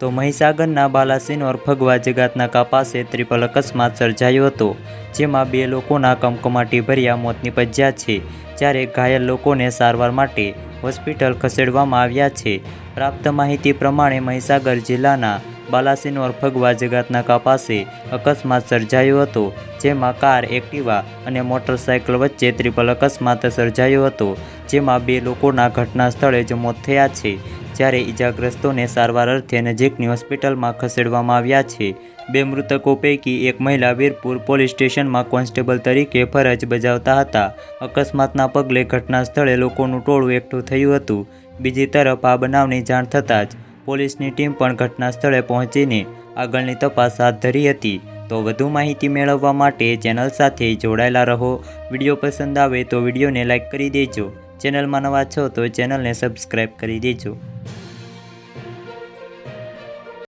તો મહીસાગરના બાલાસિનોર ફગવા જગાતના પાસે ત્રિપલ અકસ્માત સર્જાયો હતો, જેમાં બે લોકોના કમકમાટી ભર્યા મોત નીપજ્યા છે, જ્યારે ઘાયલ લોકોને સારવાર માટે હોસ્પિટલ ખસેડવામાં આવ્યા છે. પ્રાપ્ત માહિતી પ્રમાણે મહીસાગર જિલ્લાના બાલાસિનોર ફગવા જગાતનાકા પાસે અકસ્માત સર્જાયો હતો, જેમાં કાર એક્ટિવા અને મોટરસાયકલ વચ્ચે ત્રિપલ અકસ્માત સર્જાયો હતો, જેમાં બે લોકોના ઘટના સ્થળે જ મોત થયા છે. જ્યારે ઈજાગ્રસ્તોને સારવાર અર્થે નજીકની હોસ્પિટલમાં ખસેડવામાં આવ્યા છે. બે મૃતકો પૈકી એક મહિલા વીરપુર પોલીસ સ્ટેશનમાં કોન્સ્ટેબલ તરીકે ફરજ બજાવતા હતા. અકસ્માતના પગલે ઘટના સ્થળે લોકોનું ટોળું એકઠું થયું હતું. બીજી તરફ આ બનાવની જાણ થતાં જ પોલીસની ટીમ પણ ઘટના સ્થળે પહોંચીને આગળની તપાસ હાથ ધરી હતી. તો વધુ માહિતી મેળવવા માટે ચેનલ સાથે જોડાયેલા રહો. વીડિયો પસંદ આવે તો વિડીયોને લાઇક કરી દેજો. ચેનલમાં નવા છો તો ચેનલને સબસ્ક્રાઈબ કરી દેજો.